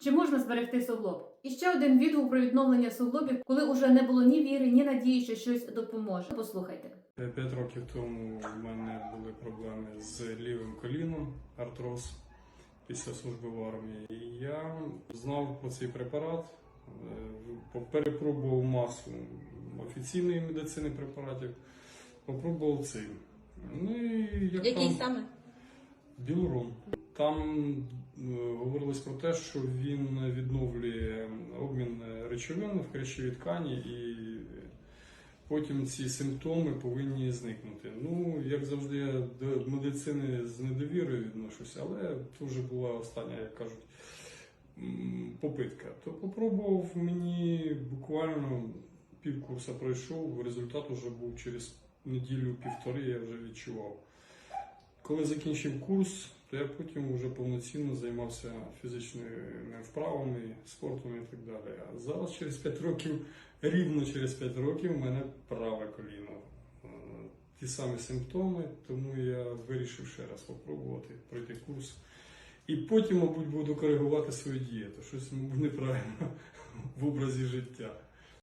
Чи можна зберегти суглоб? І ще один відгук про відновлення суглобів, коли уже не було ні віри, ні надії, що щось допоможе. Послухайте. П'ять років тому в мене були проблеми з лівим коліном, артроз після служби в армії. І я знав про цей препарат, е, перепробував масу офіційної медицини препаратів, попробував цей. Ну і як Який там- саме? Білорон. Там е, говорилось про те, що він відновлює обмін речовин в хрящовій ткані, і потім ці симптоми повинні зникнути. Ну, як завжди, я до медицини з недовірою відношуся, але це вже була остання, як кажуть, попитка. То попробував мені буквально півкурса пройшов, результат вже був через неділю-півтори, я вже відчував. Коли закінчив курс, то я потім вже повноцінно займався фізичними вправами, спортом і так далі. А зараз через 5 років, рівно через 5 років, в мене праве коліно. Е, Ті самі симптоми, тому я вирішив ще раз спробувати пройти курс. І потім, мабуть, буду коригувати свою дієту. Щось, мабуть, неправильно в образі життя.